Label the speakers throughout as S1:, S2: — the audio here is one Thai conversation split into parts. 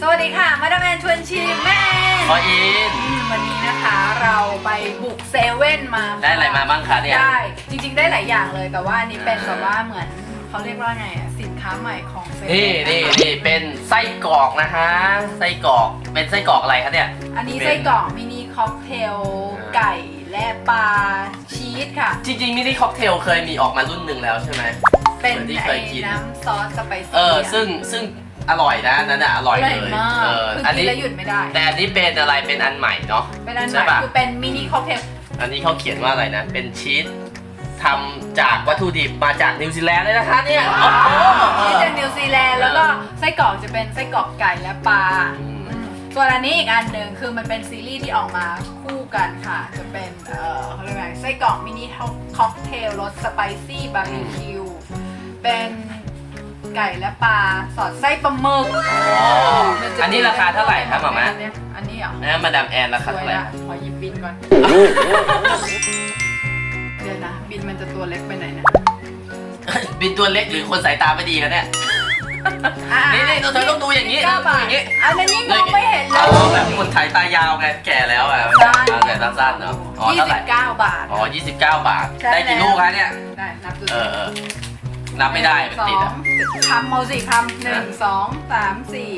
S1: สวัสดีค่ะ มาดามแอนชวนชิมแม่
S2: พออิน
S1: อืมวันนี้นะคะเราไปบุกเซเว่นมา
S2: ได้อะไรมาบ้างคะเนี่ย
S1: ได้จริงๆได้หลายอย่างเลยแต่ว่าอันนี้เป็น
S2: อ่า
S1: แบบว่าเหมือนเขาเรียกว่าไงอะสินค้าใหม่ของเซเว่
S2: นี่
S1: น
S2: นี่นี่เป็นไส้กรอกนะคะไส้กรอก เป็นไส้กรอกอะไรคะเนี่ย
S1: อันนี้
S2: เป็น
S1: ไส้กรอกมินิค็อกเทล
S2: อ่า
S1: ไก่และปลาชีสค่ะ
S2: จริงๆมินิค็อกเทลเคยมีออกมารุ่นหนึ่งแล้วใช่ไหม
S1: เป็น
S2: เหมือนที่เค
S1: ไอ้
S2: ยกิน
S1: น้ำซอสสไปซี่
S2: เออ
S1: อะ
S2: ซึ่งซึ่งอร่อยนะอันนั่นอะอร่อย
S1: อร่อย
S2: เลย
S1: มาก
S2: เออ
S1: คือ
S2: อัน
S1: กิน
S2: นี้
S1: แล้วหยุดไม่ได้
S2: แต่อันนี้เป็นอะไร เป็นอันใหม่เนาะ
S1: เป็นอันให
S2: ใช่
S1: ม่
S2: ปะ
S1: คือเป็นมินิค็อกเทล
S2: อันนี้เขาเขียนว่าอะไรนะ เป็นชีสทำจากวัตถุดิบมาจากนิวซีแลนด์เลยนะคะเนี่ยโอ้โห
S1: ที่จากนิวซีแลนด์แล้วก็ไส้กรอกจะเป็นไส้กรอกไก่และปลา
S2: อืม
S1: อืมส่วนอันนี้อีกอันหนึ่งคือมันเป็นซีรีส์ที่ออกมาคู่กันค่ะ จะเป็นเอ่อเขาเรียกว่าไงไส้กรอกมินิค็อกเทลรสสไปซี่บาร์บีคิว เป็นไก่และปลาสอดไส้ปลาหมึก
S2: อ๋ออันนี้ราคาเท่าไหร่ครับหมอมะ
S1: อันเนี้ยอันนี้เหรอ
S2: นะมาดามแอนรา
S1: ส
S2: คา
S1: วย
S2: เท่าไหร่
S1: นะขอหยิบบินก่อน เดี๋ยวนะ บินมันจะตัวเล็กไปไหนนะ
S2: บินตัวเล็กหรือคนสายตาไม่ดีคะเนี่ย
S1: อะ
S2: นี่นี่เราต้องดูอย่างนี้
S1: เก้าบาท
S2: อย่างนี้
S1: อันนั้นยิ่งมองไม่เห็นเล
S2: เอา
S1: ย
S2: แบบคนสายตายาวไงแก่แล้วอะ
S1: สั้น
S2: เอาแต่สั้นๆเนาะอ๋อ
S1: ยี่
S2: เท่า
S1: สิ
S2: ไหร่
S1: บเก้าบาท
S2: อ๋อ29 บาท
S1: ใช่
S2: ได้กี่
S1: แล้ว
S2: ลูกคะเนี่ย
S1: ได้นับดู
S2: เออเออ นับไม่ได้มัน
S1: สอ
S2: ติด
S1: ง
S2: อะ
S1: คำเอาสิคำหนึ่งสองสามสี่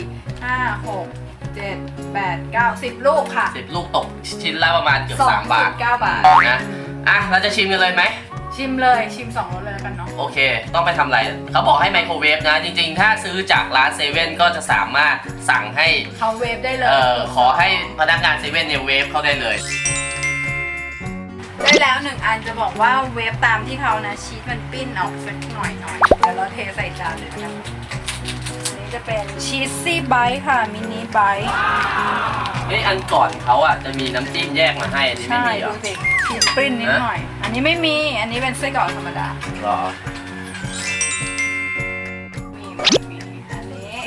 S1: ห้าหกเจ็ดแปดเก้าสิบลูกค่ะ
S2: สิบลูกตกชิ้นละประมาณเกือบ
S1: สอง
S2: สามบาท
S1: เก้าบาท
S2: นะอะเราจะชิมกันเลยไหม
S1: ชิมเลยชิมสองรสเลยแล้วกันเนาะ
S2: โอเค ต้องไปทำอะไร เขาบอกให้ไมโครเวฟนะ จริงๆ ถ้าซื้อจากร้านเซเว่นก็จะสามารถสั่งให้
S1: เขาเวฟได้เลย
S2: เอ่อ ขอให้พนักงานเซเว่นเนี่ยเวฟเข้าได้เลย
S1: ได้แล้วหนึ่งอันจะบอกว่าเวฟตามที่เขานะชีสมันปิ้นออกสักหน่อยหน่อยเดี๋ยวเราเทใส่จานเลยแล้วกันอันนี้จะเป็นชีสซี่ไบต์ค่ะมินิไบต์
S2: เอ้ยอันก่อนเขาอะจะมีน้ำจิ้มแยกมาให้อันนี้ไม่
S1: ใช่
S2: มีเหร
S1: ดู
S2: อ
S1: สิชีสปริ้นนิดหน่อย อันนี้ไม่มีอันนี้เป็นไส้กรอกธรรมดา
S2: หรอ
S1: มีมีมีอันนี้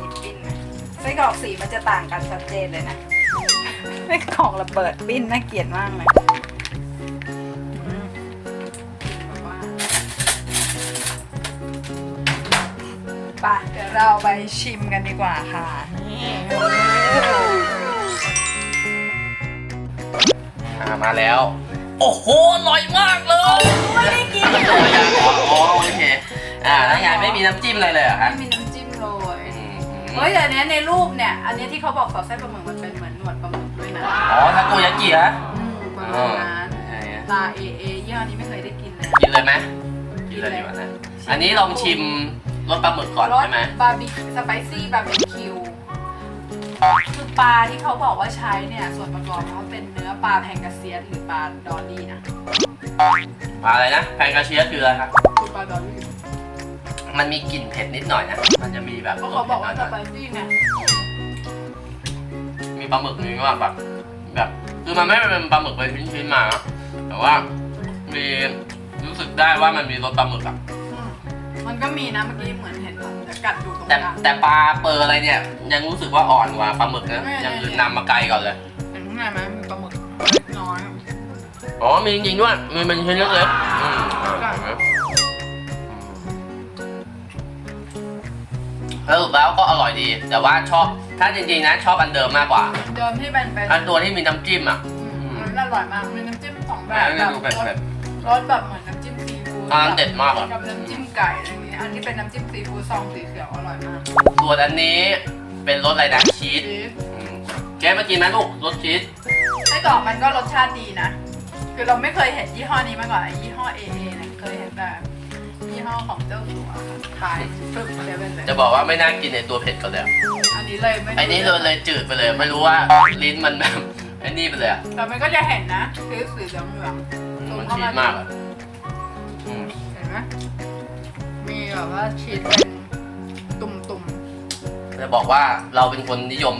S1: มีปิ้นนะไส้กรอกสีมันจะต่างกันชัดเจนเลยนะไส้กรอกระเบิดปิ้นน่าเกลียดมากเลย เดี๋ยวเราไปชิมกันดีกว่าค่ะ นี่
S2: อ่ามาแล้ว โอ้โห อร่อยมากเลย
S1: ไม่ได้กิน
S2: มันจะยางอ๋ออ๋อโอเค อ่าแล้วยายไม่มีน้ำจิ้มอะไรเลยเหรอฮะ
S1: ไม่มีน้ำจิ้มโรย
S2: อืม
S1: เฮ้ยแต่อันเนี้ยในรูปเนี่ย อันเนี้ยที่เขาบอกสอดไส้ปลาหมึกมันเป็นเหมือนหนวดปลาหมึกด้วยนะ
S2: อ๋อทาโกยากิฮะ
S1: อืมประมาณนั้น
S2: ใช่ฮะ
S1: ตาเอเอยี่ห้อนี้ไม่เคยได้กินเลย
S2: กินเลยไหมกินเลยดีกว่านะ อันนี้ลองชิม รสปลาหมึกก่อน
S1: รส
S2: ใช่ไหม
S1: บาร์บีสไปซี่บาร์บีคิวคือปลาที่เขาบอกว่าใช้เนี่ย ส่วนประกอบเขาเป็นเนื้อปลาแพงกาเซียสหรือปลาดอลลี่นะ
S2: ปลาอะไรนะแพนกาเชียสคืออะไรครับ
S1: คือปลาดอลลี่
S2: มันมีกลิ่นเผ็ดนิดหน่อยนะ มันจะมีแบบ
S1: เพราะเขาบอกว่าส
S2: รส
S1: ไป
S2: เผ็ดหน่อย
S1: ซี่ไง
S2: ๆมีปลาหมึกนี่ก็แบบแบบคือมันไม่เป็นปลาหมึกเป็นชิ้นๆมานะแต่ว่ามีรู้สึกได้ว่ามันมีรสปลาหมึกอะ
S1: อื มมันก็มีนะเมื่อกี้เหมือนเห็นแบบจะกัดอยู่ตรง
S2: แต่
S1: กลาง
S2: แต่ปลาเปอร์อะไรเนี่ย ยังรู้สึกว่าอ่อนกว่าปลาหมึกนะ
S1: ไม่
S2: อย่างอื่นนำมาไกลก่อนเลย
S1: เห็นข้างในไหมมีปลาหมึกเล็กน้อย
S2: อ๋อ มีจริงๆด้วย มีเป็นชิ้นเล็กๆอืมสรุปแล้วก็อร่อยดี แต่ว่าชอบ ถ้าจริงๆนะชอบอันเดิมมากกว่า
S1: เดิมที่เป็นเป็น
S2: อันตัวที่มีน้ำจิ้มอะ
S1: อืมมันอร่อยมากมีน้ำจิ้มสองแบ
S2: อั
S1: บ
S2: น
S1: แบ
S2: นี้
S1: บ
S2: ดูเป็น
S1: รส
S2: แบบ
S1: รสแบบเหมือนน้ำจิ้มซีฟู้ด
S2: อันนั้นเด็ดมากอะ
S1: กับน้ำจิ้มไก่อะไรอย่างเงี้ยอันที่เป็นน้ำจิ้มซีฟู้ดซองสีเขียวอร่อยมาก
S2: ส่วนอันนี้เป็นรสอะไรนะชีส
S1: ชีส
S2: อืมเจ๊มากินไหมลูกรสชีส
S1: ไส้กรอกมันก็รสชาติดีนะ คือเราไม่เคยเห็นยี่ห้อนี้มาก่อนไอ้ยี่ห้อเอเอเนี่ยเคยเห็นแต่ยี่ห้อของเจ้าสัวขายปึ๊บเซเว่นเลย
S2: จะบอกว่าไม่น่ากินในตัวเผ็ดก่อนเลยอะ
S1: อันนี้เลยไม่
S2: ไอ้นี่เลยเลยจืดไปเลยไม่รู้ว่าลิ้นมันแบบไอ้นี่ไปเลยอะ
S1: แต่มันก็จะเห็นนะชีสสีเหลืองเหลือง
S2: อืมมันชีสมากอะอืม
S1: เห็น ไหมมีแบบว่าชีสเป็นตุ่ม
S2: จะบอกว่าเราเป็นคนนิยม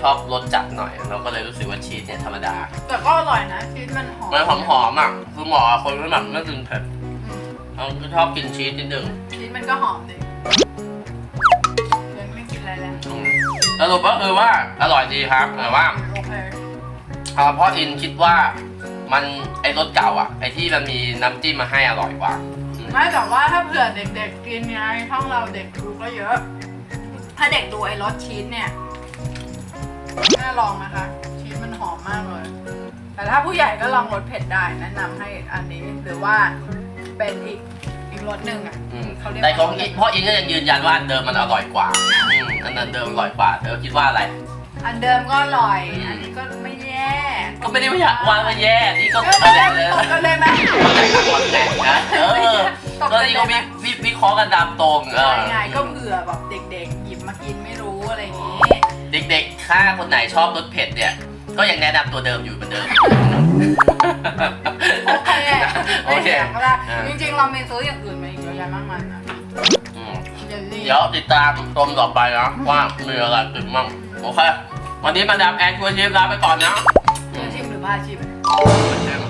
S2: ชอบรสจัดหน่อย เราก็เลยรู้สึกว่าชีสเนี่ยธรรมดา
S1: ๆ แต่ก็อร่อยนะชีสมันหอม
S2: มันหอมหอมๆอะคือเหมาะกับคนที่แบบไม่กินเผ็ด
S1: อืม
S2: เราชอบกินชีสนิดนึง
S1: ชีสมันก็หอมดิยังไม่กินอะไรแล้ว
S2: อืมสรุปก็คือว่าอร่อยดีครับแต่ว่า
S1: โอเค
S2: เอ่อเพราะอินคิดว่ามันไอรสเก่าอะไอที่มันมีน้ำจิ้มมาให้อร่อยกว่าอืม
S1: ไม่แต่ว่าถ้าเผื่อเด็กๆกินไงช่องเราเด็กดูก็เยอะ ถ้าเด็กดูไอ้รสชีสเนี่ยน่าลองนะคะ ชีสมันหอมมากเลย แต่ถ้าผู้ใหญ่ก็ลองรสเผ็ดได้แนะนำให้อันนี้หรือว่าเป็นอีกอีกรสหนึ่งอะ
S2: อืม
S1: เขาเรียก
S2: แต่ของ
S1: ว่า
S2: อิพ่ออิงก็ยังยืนยันว่าอันเดิมมันอร่อยกว่าอืมอันนั้นเดิมอร่อยกว่าเธอคิดว่าอะไร
S1: อันเดิมก็อร่อย
S2: อืม
S1: อันนี้ก็ไม่แย่
S2: ก็ไม่ได้อยากว่ามันแย่นี่ก็
S1: เออ
S2: ต
S1: ไม่
S2: ก
S1: ได้ตกกันเลยไหม
S2: แต่งนะเออ
S1: ตก
S2: ก็
S1: กัน
S2: นี่
S1: เล
S2: ก็
S1: ยไหม
S2: วิวิวิเคราะห์กันตามตรงเอ
S1: ใช่
S2: อ
S1: ไงก็เผื่อแบบเด็กๆหยิบมากินไม่รู้อะไรอย่างงี้
S2: เด็กๆถ้าคนไหนชอบรสเผ็ดเนี่ย ก็ยังแนะนำตัวเดิมอยู่เหมือนเดิม
S1: โอเค
S2: โอ
S1: ไม่
S2: เค
S1: เสียงก็ได้
S2: อ่า
S1: จริงๆเรามีซื้ออย่างอื่นมาอีกเยอะแยะมากมายนะ
S2: อืม
S1: เยลลี่
S2: เดี๋ยวติดตามชมต่อไปนะว่ามีอะไรกินมั่งโอเค วันนี้มาดามแอนชวนชิมลาไปก่อนนะ
S1: ชวนชิมหรือพาชิม
S2: ชิม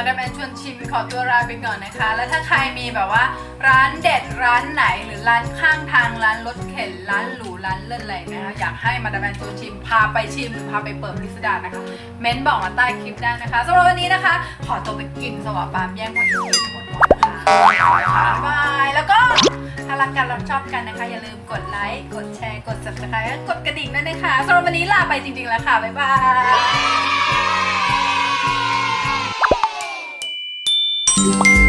S1: มาดามแอนชวนชิมขอตัวลาไปก่อนนะคะ แล้วถ้าใครมีแบบว่า ร้านเด็ดร้านไหนหรือร้านข้างทางร้านรถเข็นร้านหรูร้านเลิศอะไรนะคะอยากให้มาดามแอนชวนชิมพาไปชิมหรือพาไปเปิดพิสดารนะคะ เม้นบอกมาใต้คลิปได้นะคะสำหรับวันนี้นะคะ ขอตัวไปกินสวะปามแย่งพออีกทีทั้งหมดก่อนนะคะบายแล้วก็ถ้ารักกันรักชอบกันนะคะ อย่าลืมกดไลค์กดแชร์กด subscribe และกดกระดิ่งด้วยนะคะสำหรับวันนี้ลาไปจริงๆแล้วค่ะบ๊ายบาย Thank you.